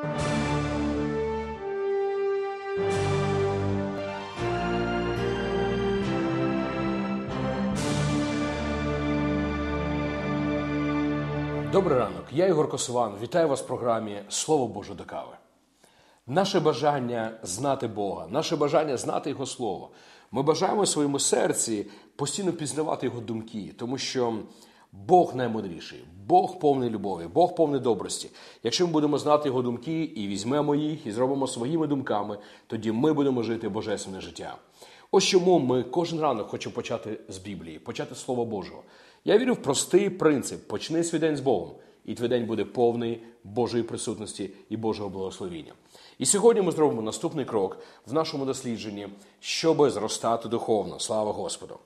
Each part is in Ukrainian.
Добрий ранок, я Ігор Косован. Вітаю вас в програмі Слово Боже до кави. Наше бажання знати Бога, наше бажання знати Його Слово. Ми бажаємо в своєму серці постійно пізнавати Його думки, тому що Бог наймудріший, Бог повний любові, Бог повний добрості. Якщо ми будемо знати Його думки і візьмемо їх, і зробимо своїми думками, тоді ми будемо жити божественне життя. Ось чому ми кожен ранок хочемо почати з Біблії, почати з Слова Божого. Я вірю в простий принцип: почни свій день з Богом, і твій день буде повний Божої присутності і Божого благословіння. І сьогодні ми зробимо наступний крок в нашому дослідженні, щоб зростати духовно. Слава Господу!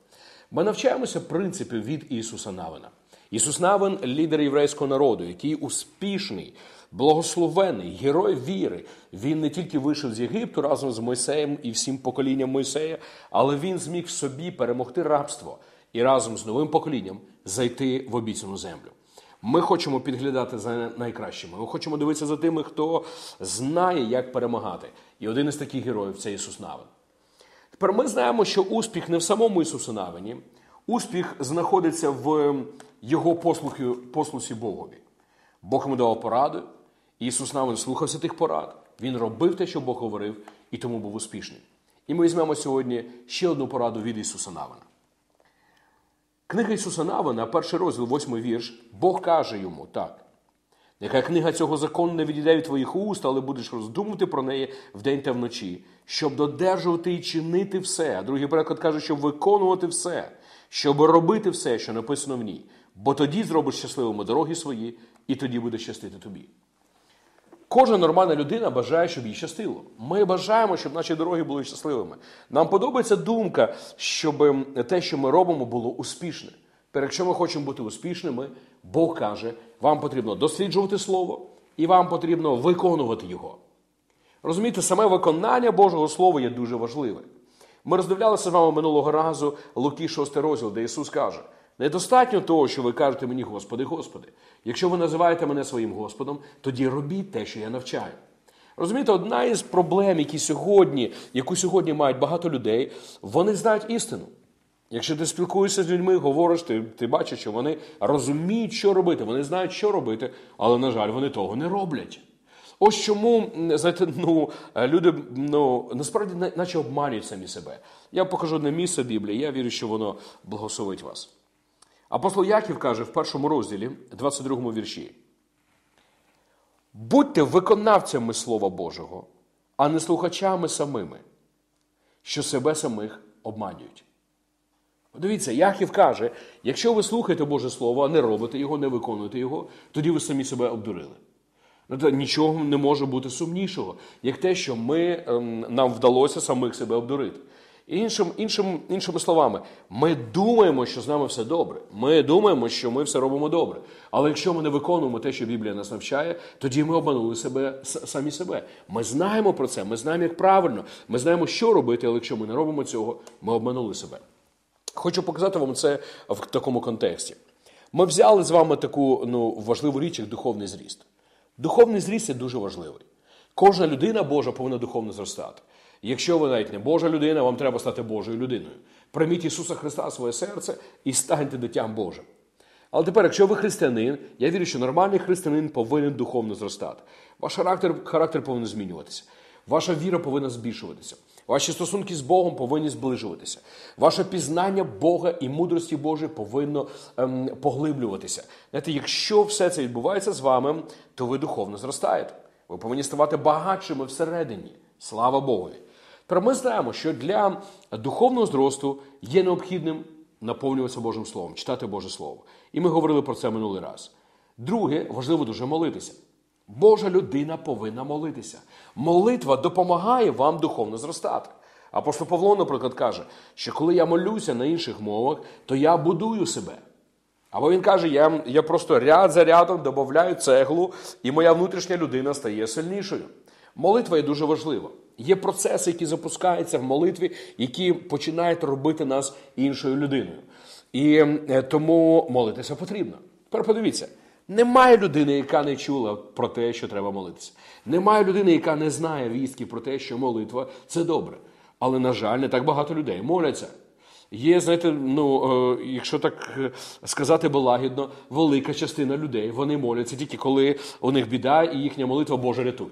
Ми навчаємося принципів від Ісуса Навина. Ісус Навин лідер єврейського народу, який успішний, благословений, герой віри. Він не тільки вийшов з Єгипту разом з Мойсеєм і всім поколінням Мойсея, але він зміг в собі перемогти рабство і разом з новим поколінням зайти в обіцяну землю. Ми хочемо підглядати за найкращими. Ми хочемо дивитися за тими, хто знає, як перемагати. І один із таких героїв це Ісус Навин. Тепер ми знаємо, що успіх не в самому Ісусу Навині, успіх знаходиться в Його послухі, послусі Богові. Бог йому давав поради, Ісус Навин слухався тих порад, Він робив те, що Бог говорив, і тому був успішним. І ми візьмемо сьогодні ще одну пораду від Ісуса Навина. Книга Ісуса Навина, перший розділ, восьмий вірш, Бог каже йому так. Нехай книга цього закону не відійде від твоїх уст, але будеш роздумувати про неї вдень та вночі, щоб додержувати і чинити все. А другий переклад каже, щоб виконувати все, щоб робити все, що написано в ній. Бо тоді зробиш щасливими дороги свої, і тоді буде щастити тобі. Кожна нормальна людина бажає, щоб їй щастило. Ми бажаємо, щоб наші дороги були щасливими. Нам подобається думка, щоб те, що ми робимо, було успішне. Тепер, якщо ми хочемо бути успішними, Бог каже, вам потрібно досліджувати Слово і вам потрібно виконувати його. Розумієте, саме виконання Божого Слова є дуже важливе. Ми роздивлялися з вами минулого разу Луки 6 розділ, де Ісус каже: недостатньо того, що ви кажете мені, Господи, Господи. Якщо ви називаєте мене своїм Господом, тоді робіть те, що я навчаю. Розумієте, одна із проблем, які сьогодні, яку сьогодні мають багато людей, вони знають істину. Якщо ти спілкуєшся з людьми, говориш, ти ти бачиш, що вони розуміють, що робити, вони знають, що робити, але, на жаль, вони того не роблять. Ось чому знаєте, ну, люди ну, насправді наче обманюють самі себе. Я покажу одне місце Біблії, я вірю, що воно благословить вас. Апостол Яків каже в першому розділі, 22 вірші: будьте виконавцями Слова Божого, а не слухачами самими, що себе самих обманюють. Дивіться, Яків каже: якщо ви слухаєте Боже Слово, а не робите його, не виконуєте його, тоді ви самі себе обдурили. Ну, Нічого не може бути сумнішого, як те, що ми, ем, нам вдалося самих себе обдурити. Іншим, іншим, Іншими словами, ми думаємо, що з нами все добре. Ми думаємо, що ми все робимо добре. Але якщо ми не виконуємо те, що Біблія нас навчає, тоді ми обманули себе самі себе. Ми знаємо про це, ми знаємо, як правильно, ми знаємо, що робити, але якщо ми не робимо цього, ми обманули себе. Хочу показати вам це в такому контексті. Ми взяли з вами таку ну, важливу річ, як духовний зріст. Духовний зріст є дуже важливий. Кожна людина Божа повинна духовно зростати. Якщо ви навіть не Божа людина, вам треба стати Божою людиною. Прийміть Ісуса Христа в своє серце і станьте дитям Божим. Але тепер, якщо ви християнин, я вірю, що нормальний християнин повинен духовно зростати. Ваш характер, характер повинен змінюватися. Ваша віра повинна збільшуватися. Ваші стосунки з Богом повинні зближуватися. Ваше пізнання Бога і мудрості Божої повинно ем, поглиблюватися. Знаєте, якщо все це відбувається з вами, то ви духовно зростаєте. Ви повинні ставати багатшими всередині. Слава Богові! Тепер ми знаємо, що для духовного зросту є необхідним наповнюватися Божим Словом, читати Боже Слово. І ми говорили про це минулий раз. Друге, важливо дуже молитися. Божа людина повинна молитися. Молитва допомагає вам духовно зростати. Апостол Павло, наприклад, каже, що коли я молюся на інших мовах, то я будую себе. Або він каже, я я просто ряд за рядом додаю цеглу, і моя внутрішня людина стає сильнішою. Молитва є дуже важлива. Є процеси, які запускаються в молитві, які починають робити нас іншою людиною. І е, тому молитися потрібно. Тепер подивіться, Немає людини, яка не чула про те, що треба молитися. Немає людини, яка не знає вістки про те, що молитва це добре. Але, на жаль, не так багато людей моляться. Є, знаєте, ну, е, якщо так е, сказати лагідно, велика частина людей вони моляться тільки коли у них біда і їхня молитва Боже рятує.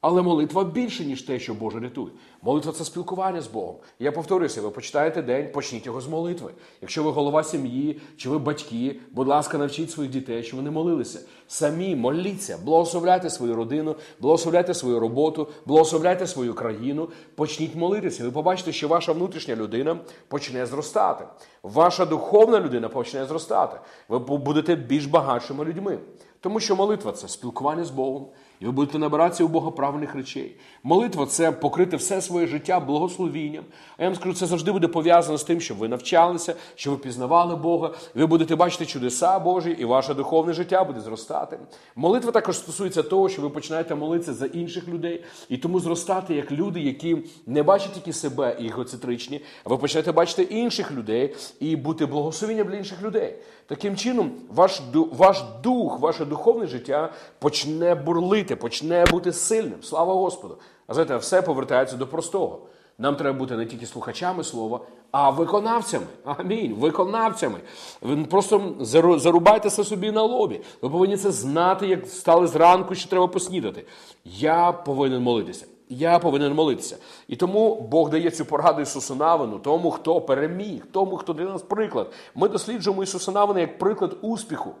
Але молитва більше, ніж те, що Боже рятує. Молитва це спілкування з Богом. Я повторюся, ви почитаєте день, почніть його з молитви. Якщо ви голова сім'ї чи ви батьки, будь ласка, навчіть своїх дітей, щоб вони молилися. Самі моліться, благословляйте свою родину, благословляйте свою роботу, благословляйте свою країну, почніть молитися. Ви побачите, що ваша внутрішня людина почне зростати. Ваша духовна людина почне зростати. Ви будете більш багатшими людьми. Тому що молитва це спілкування з Богом, і ви будете набиратися у Бога правильних речей. Молитва це покрити все своє життя благословінням. А я вам скажу, це завжди буде пов'язано з тим, що ви навчалися, що ви пізнавали Бога. Ви будете бачити чудеса Божі, і ваше духовне життя буде зростати. Молитва також стосується того, що ви починаєте молитися за інших людей, і тому зростати як люди, які не бачать тільки себе і егоцентричні, а ви починаєте бачити інших людей і бути благословенням для інших людей. Таким чином, ваш ваш дух, ваше духовне життя почне бурлити, почне бути сильним. Слава Господу! А знаєте, все повертається до простого. Нам треба бути не тільки слухачами слова, а виконавцями. Амінь. Виконавцями. Ви просто зарубайтеся собі на лобі. Ви повинні це знати, як стали зранку, що треба поснідати. Я повинен молитися. Я повинен молитися. І тому Бог дає цю пораду Ісусу Навину, тому, хто переміг, тому, хто для нас приклад. Ми досліджуємо Ісуса Навина як приклад успіху.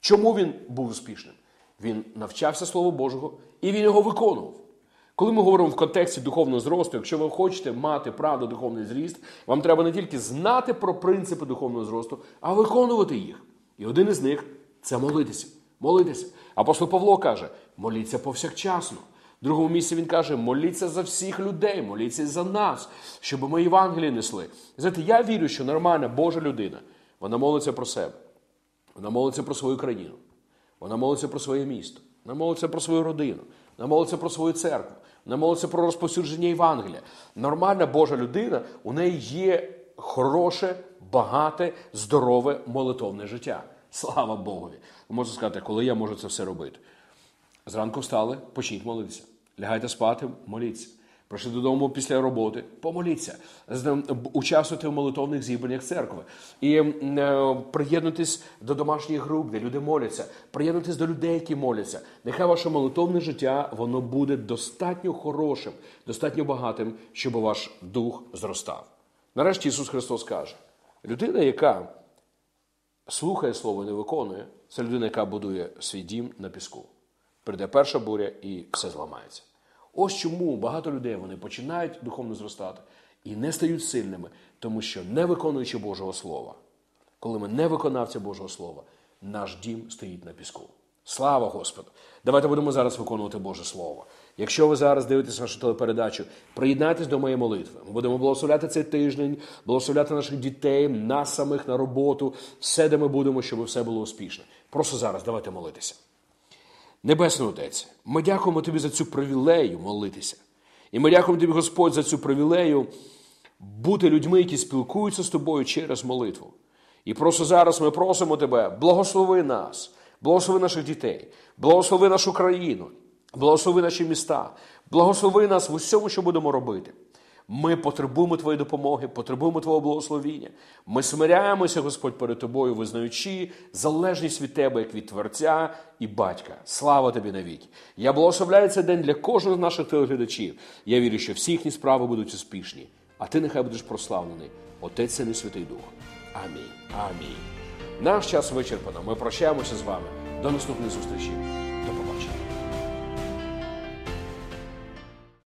Чому він був успішним? Він навчався Слову Божого і він його виконував. Коли ми говоримо в контексті духовного зросту, якщо ви хочете мати правду духовний зріст, вам треба не тільки знати про принципи духовного зросту, а виконувати їх. І один із них це молитися. Молитися. Апостол Павло каже: моліться повсякчасно. В другому місці він каже: моліться за всіх людей, моліться за нас, щоб ми Євангелії несли. Знаєте, я вірю, що нормальна Божа людина, вона молиться про себе, вона молиться про свою країну, вона молиться про своє місто, вона молиться про свою родину, вона молиться про свою церкву, вона молиться про розповсюдження Євангелія. Нормальна Божа людина, у неї є хороше, багате, здорове молитовне життя. Слава Богові! Можете сказати, коли я можу це все робити. Зранку встали, почніть молитися. Лягайте спати, моліться. Прийшли додому після роботи, помоліться, участвуйте в молитовних зібраннях церкви і е, приєднуйтесь до домашніх груп, де люди моляться, приєднуйтесь до людей, які моляться. Нехай ваше молитовне життя воно буде достатньо хорошим, достатньо багатим, щоб ваш дух зростав. Нарешті Ісус Христос каже: людина, яка слухає Слово і не виконує, це людина, яка будує свій дім на піску прийде перша буря і все зламається. Ось чому багато людей вони починають духовно зростати і не стають сильними, тому що не виконуючи Божого Слова, коли ми не виконавці Божого Слова, наш дім стоїть на піску. Слава Господу! Давайте будемо зараз виконувати Боже Слово. Якщо ви зараз дивитесь нашу телепередачу, приєднайтесь до моєї молитви. Ми будемо благословляти цей тиждень, благословляти наших дітей, нас самих на роботу, все, де ми будемо, щоб все було успішно. Просто зараз давайте молитися. Небесний Отець, ми дякуємо Тобі за цю привілею молитися. І ми дякуємо Тобі, Господь, за цю привілею бути людьми, які спілкуються з тобою через молитву. І просто зараз ми просимо Тебе, благослови нас, благослови наших дітей, благослови нашу країну, благослови наші міста, благослови нас в усьому, що будемо робити. Ми потребуємо Твоєї допомоги, потребуємо Твого благословіння. Ми смиряємося, Господь, перед Тобою, визнаючи залежність від Тебе, як від Творця і батька. Слава тобі навіки! Я благословляю цей день для кожного з наших телеглядачів. Я вірю, що всі їхні справи будуть успішні, а ти нехай будеш прославлений, Отець Син і Святий Дух. Амінь. Амінь. Наш час вичерпано. Ми прощаємося з вами. До наступної зустрічі.